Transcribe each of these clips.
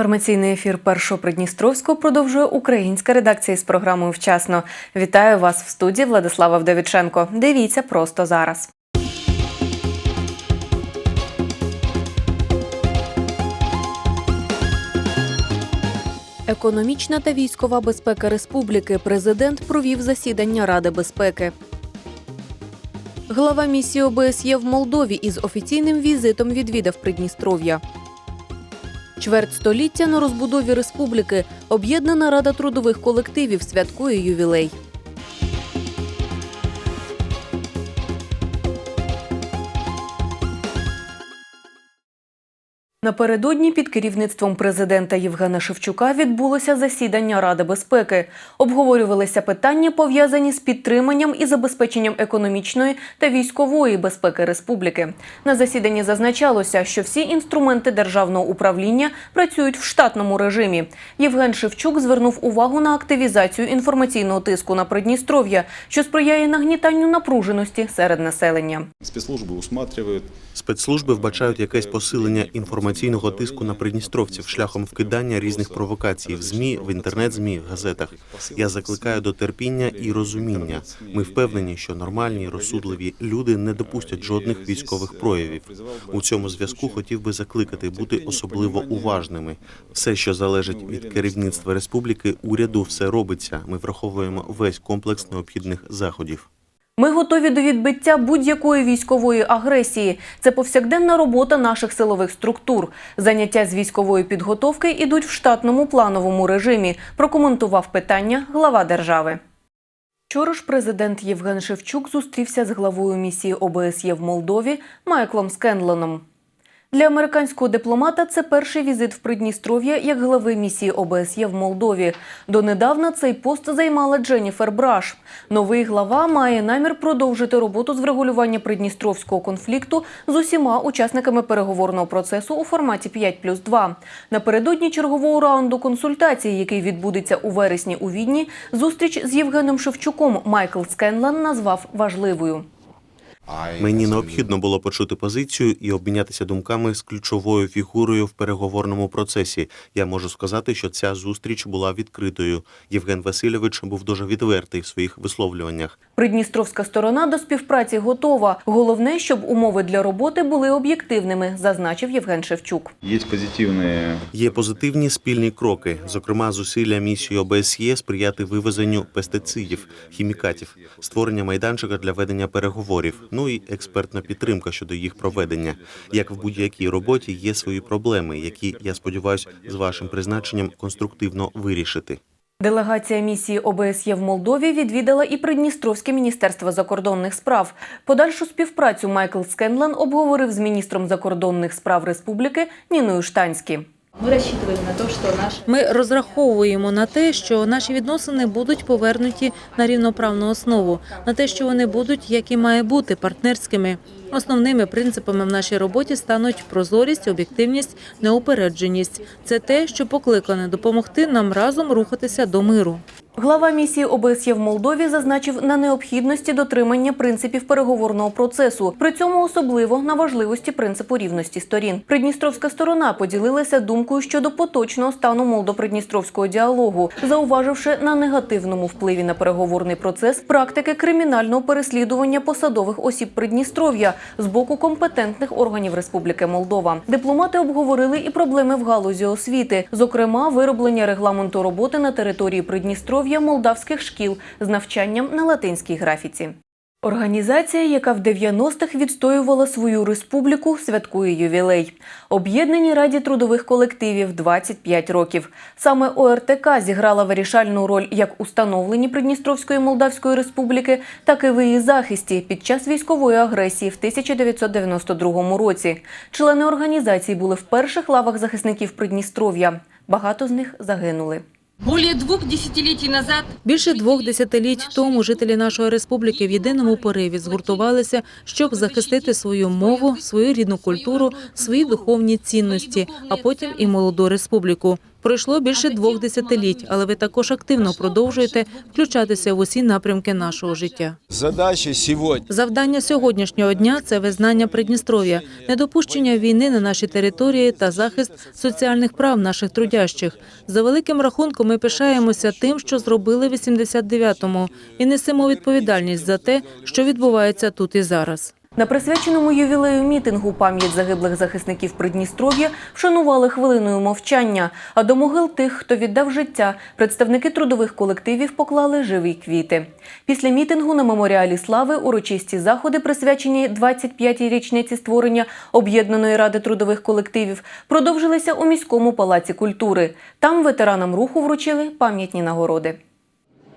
Інформаційний ефір першого Придністровського продовжує українська редакція з програмою Вчасно. Вітаю вас в студії Владислава Вдовіченко. Дивіться просто зараз. Економічна та військова безпека республіки. Президент провів засідання Ради безпеки. Глава місії ОБСЄ в Молдові із офіційним візитом відвідав Придністров'я. Чверть століття на розбудові республіки об'єднана рада трудових колективів святкує ювілей. Напередодні під керівництвом президента Євгена Шевчука відбулося засідання Ради безпеки. Обговорювалися питання, пов'язані з підтриманням і забезпеченням економічної та військової безпеки республіки. На засіданні зазначалося, що всі інструменти державного управління працюють в штатному режимі. Євген Шевчук звернув увагу на активізацію інформаційного тиску на Придністров'я, що сприяє нагнітанню напруженості серед населення. Спецслужбы усматривают Спецслужби вбачають якесь посилення інформаційного тиску на придністровців шляхом вкидання різних провокацій в змі, в інтернет-змі, в газетах. Я закликаю до терпіння і розуміння. Ми впевнені, що нормальні, розсудливі люди не допустять жодних військових проявів. У цьому зв'язку хотів би закликати бути особливо уважними. Все, що залежить від керівництва республіки, уряду, все робиться. Ми враховуємо весь комплекс необхідних заходів. Ми готові до відбиття будь-якої військової агресії. Це повсякденна робота наших силових структур. Заняття з військової підготовки ідуть в штатному плановому режимі. Прокоментував питання глава держави. Вчора ж президент Євген Шевчук зустрівся з главою місії ОБСЄ в Молдові Майклом Скенлоном. Для американського дипломата це перший візит в Придністров'я як глави місії ОБСЄ в Молдові. Донедавна цей пост займала Дженніфер Браш. Новий глава має намір продовжити роботу з врегулювання придністровського конфлікту з усіма учасниками переговорного процесу у форматі 5 плюс 2. Напередодні чергового раунду консультацій, який відбудеться у вересні у Відні, зустріч з Євгеном Шевчуком Майкл Скенлан назвав важливою. Мені необхідно було почути позицію і обмінятися думками з ключовою фігурою в переговорному процесі. Я можу сказати, що ця зустріч була відкритою. Євген Васильович був дуже відвертий в своїх висловлюваннях. Придністровська сторона до співпраці готова. Головне, щоб умови для роботи були об'єктивними, зазначив Євген Шевчук. есть позитивные Є позитивні спільні кроки, зокрема зусилля місії ОБСЄ сприяти вивезенню пестицидів, хімікатів, створення майданчика для ведення переговорів, ну і експертна підтримка щодо їх проведення. Як в будь-якій роботі є свої проблеми, які я сподіваюся, з вашим призначенням конструктивно вирішити. Делегація місії ОБСЄ в Молдові відвідала і Придністровське міністерство закордонних справ. Подальшу співпрацю Майкл Скенлан обговорив з міністром закордонних справ республіки Ніною Штанські. Мы рассчитываем на то, что наш Ми розраховуємо на те, що наші відносини будуть повернуті на рівноправну основу, на те, що вони будуть, як і має бути, партнерськими. Основними принципами в нашій роботі стануть прозорість, об'єктивність, неупередженість. Це те, що покликане допомогти нам разом рухатися до миру. Глава місії ОБСЄ в Молдові зазначив на необхідності дотримання принципів переговорного процесу. При цьому особливо на важливості принципу рівності сторін. Придністровська сторона поділилася думкою щодо поточного стану молдо-придністровського діалогу, зауваживши на негативному впливі на переговорний процес практики кримінального переслідування посадових осіб Придністров'я з боку компетентних органів Республіки Молдова. Дипломати обговорили і проблеми в галузі освіти, зокрема вироблення регламенту роботи на території Придністров'я молдавських шкіл з навчанням на латинській графіці. Організація, яка в 90-х відстоювала свою республіку, святкує ювілей. Об'єднаній раді трудових колективів 25 років. Саме ОРТК зіграла вирішальну роль як у становленні Придністровської Молдавської республіки, так і в її захисті під час військової агресії в 1992 році. Члени організації були в перших лавах захисників Придністров'я. Багато з них загинули. Более двух десятилетий назад Більше двох десятиліть тому жителі нашої республіки в єдиному пориві згуртувалися, щоб захистити свою мову, свою рідну культуру, свої духовні цінності, а потім і молоду республіку. Пройшло більше двох десятиліть, але ви також активно продовжуєте включатися в усі напрямки нашого життя. Задача сегодня Завдання сьогоднішнього дня це визнання Придністров'я, недопущення війни на нашій території та захист соціальних прав наших трудящих. За великим рахунком ми пишаємося тим, що зробили в 89-му, і несемо відповідальність за те, що відбувається тут і зараз. На присвяченому ювілею мітингу пам'ять загиблих захисників Придністров'я вшанували хвилиною мовчання. А до могил тих, хто віддав життя, представники трудових колективів поклали живі квіти. Після мітингу на меморіалі слави урочисті заходи, присвячені 25-й річниці створення об'єднаної ради трудових колективів, продовжилися у міському палаці культури. Там ветеранам руху вручили пам'ятні нагороди.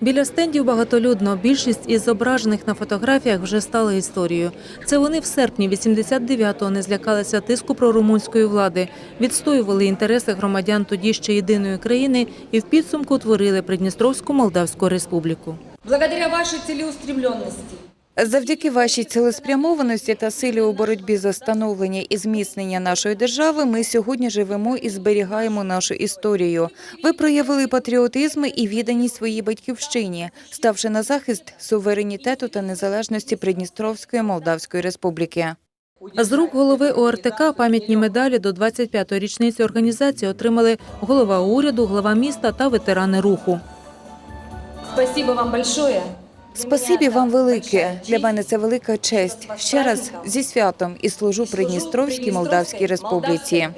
Біля стендів багатолюдно. Більшість із зображених на фотографіях вже стали історією. Це вони в серпні 89-го не злякалися тиску прорумунської влади, відстоювали інтереси громадян тоді ще єдиної країни і в підсумку творили Придністровську Молдавську республіку. Благодаря вашій целеустремленности, Завдяки вашій цілеспрямованості та силі у боротьбі за становлення і зміцнення нашої держави ми сьогодні живемо і зберігаємо нашу історію. Ви проявили патріотизм і відданість своїй батьківщині, ставши на захист суверенітету та незалежності Придністровської Молдавської Республіки. З рук голови ОРТК пам'ятні медалі до 25-ї річниці організації отримали голова уряду, глава міста та ветерани руху. спасибо вам большое. Спасибі вам велике. Для мене це велика честь. Ще раз зі святом і служу Придністровській Молдавській Республіці.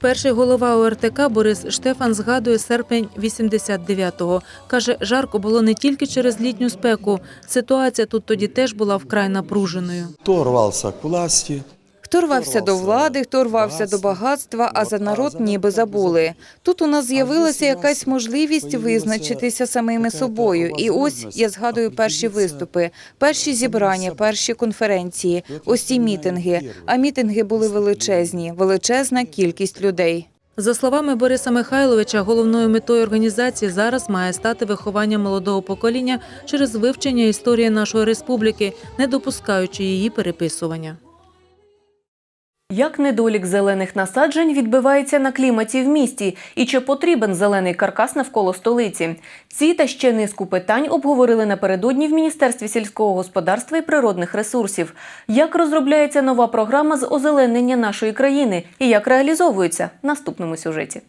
Перший голова ОРТК Борис Штефан згадує серпень 89-го. Каже, жарко було не тільки через літню спеку. Ситуація тут тоді теж була вкрай напруженою. То рвався к власті, Хто рвався до влади, хто рвався до багатства, а за народ ніби забули. Тут у нас з'явилася якась можливість визначитися самими собою. І ось я згадую перші виступи, перші зібрання, перші конференції, ось ці мітинги. А мітинги були величезні, величезна кількість людей. За словами Бориса Михайловича, головною метою організації зараз має стати виховання молодого покоління через вивчення історії нашої республіки, не допускаючи її переписування. Як недолік зелених насаджень відбивається на кліматі в місті і чи потрібен зелений каркас навколо столиці? Ці та ще низку питань обговорили напередодні в Міністерстві сільського господарства і природних ресурсів. Як розробляється нова програма з озеленення нашої країни і як реалізовується в наступному сюжеті?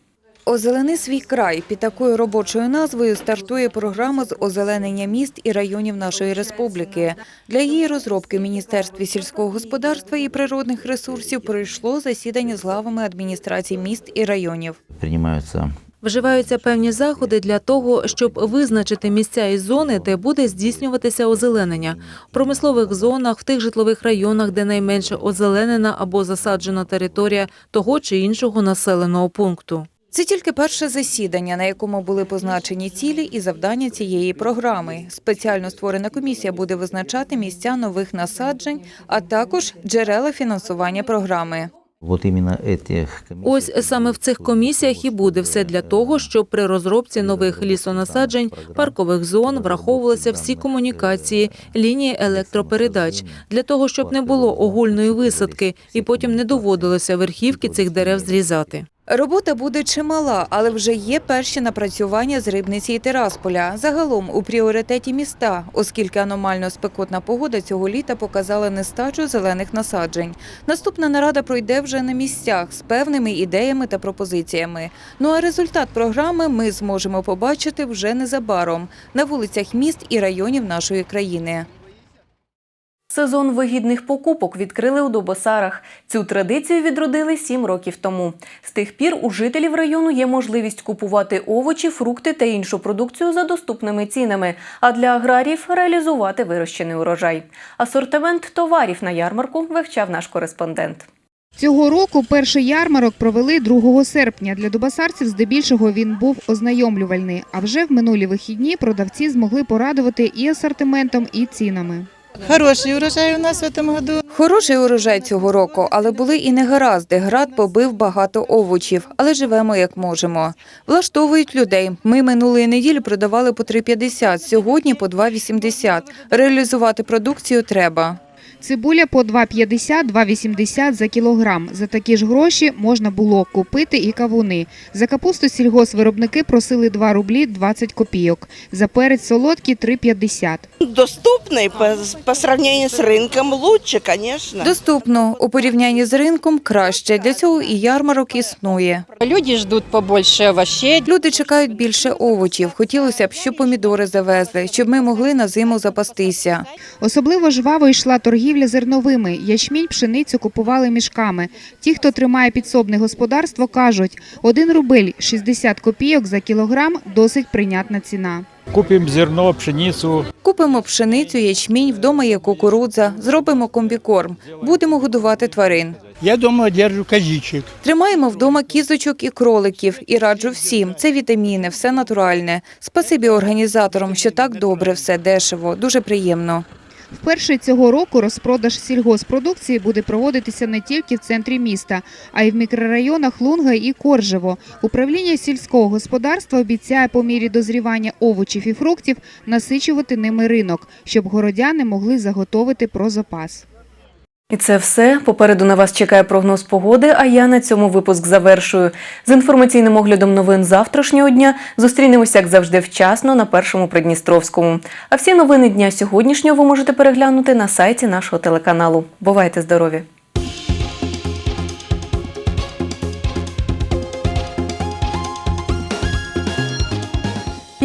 Озелени свій край під такою робочою назвою стартує програма з озеленення міст і районів нашої республіки. Для її розробки в Міністерстві сільського господарства і природних ресурсів пройшло засідання з главами адміністрацій міст і районів. принимаются Вживаються певні заходи для того, щоб визначити місця і зони, де буде здійснюватися озеленення. В промислових зонах, в тих житлових районах, де найменше озеленена або засаджена територія того чи іншого населеного пункту. Це тільки перше засідання, на якому були позначені цілі і завдання цієї програми. Спеціально створена комісія буде визначати місця нових насаджень, а також джерела фінансування програми. Ось саме в цих комісіях і буде все для того, щоб при розробці нових лісонасаджень, паркових зон враховувалися всі комунікації, лінії електропередач, для того, щоб не було огульної висадки і потім не доводилося верхівки цих дерев зрізати. Робота буде чимала, але вже є перші напрацювання з Рибниці і Тирасполя. Загалом у пріоритеті міста, оскільки аномально спекотна погода цього літа показала нестачу зелених насаджень. Наступна нарада пройде вже на місцях з певними ідеями та пропозиціями. Ну а результат програми ми зможемо побачити вже незабаром на вулицях міст і районів нашої країни. Сезон вигідних покупок відкрили у Добосарах. Цю традицію відродили сім років тому. З тих пір у жителів району є можливість купувати овочі, фрукти та іншу продукцію за доступними цінами, а для аграріїв реалізувати вирощений урожай. Асортимент товарів на ярмарку вивчав наш кореспондент. Цього року перший ярмарок провели 2 серпня. Для дубасарців здебільшого він був ознайомлювальний. А вже в минулі вихідні продавці змогли порадувати і асортиментом, і цінами. Хороший урожай у нас в цьому году. Хороший урожай цього року, але були і негаразди. Град побив багато овочів, але живемо як можемо. Влаштовують людей. Ми минулої неділі продавали по 3,50, сьогодні по 2,80. Реалізувати продукцію треба. Цибуля по 2,50-2,80 за кілограм. За такі ж гроші можна було купити і кавуни. За капусту сільгосвиробники просили 2 рублі 20 копійок. За перець солодкий 3,50. Доступный по, по сравнению с рынком лучше, конечно. Доступно у порівнянні з ринком краще. Для цього і ярмарок існує. Люди ждут побольше овощей. Люди чекають більше овочів. Хотілося б, щоб помідори завезли, щоб ми могли на зиму запастися. Особливо жваво йшла торгівля зерновими. Ячмінь, пшеницю купували мішками. Ті, хто тримає підсобне господарство, кажуть, 1 рубль 60 копійок за кілограм – досить прийнятна ціна. Купимо зерно, пшеницю. Купимо пшеницю, ячмінь, вдома є кукурудза, зробимо комбікорм, будемо годувати тварин. Я дома держу козичек. Тримаємо вдома кізочок і кроликів і раджу всім. Це вітаміни, все натуральне. Спасибі організаторам, що так добре, все дешево, дуже приємно. Вперше цього року розпродаж сільгоспродукції буде проводитися не тільки в центрі міста, а й в мікрорайонах Лунга і Коржево. Управління сільського господарства обіцяє по мірі дозрівання овочів і фруктів насичувати ними ринок, щоб городяни могли заготовити про запас. І це все. Попереду на вас чекає прогноз погоди, а я на цьому випуск завершую. З інформаційним оглядом новин завтрашнього дня зустрінемося, як завжди, вчасно на першому Придністровському. А всі новини дня сьогоднішнього ви можете переглянути на сайті нашого телеканалу. Бувайте здорові!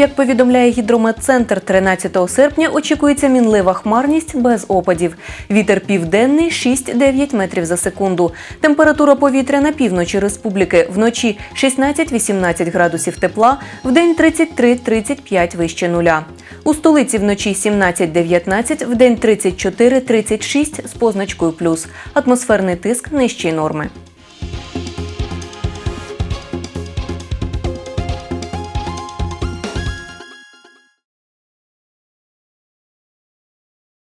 Як повідомляє гідрометцентр, 13 серпня очікується мінлива хмарність без опадів. Вітер південний 6-9 метрів за секунду. Температура повітря на півночі республіки вночі 16-18 градусів тепла, вдень 33-35 вище нуля. У столиці вночі 17-19, вдень 34-36 з позначкою плюс. Атмосферний тиск нижчої норми.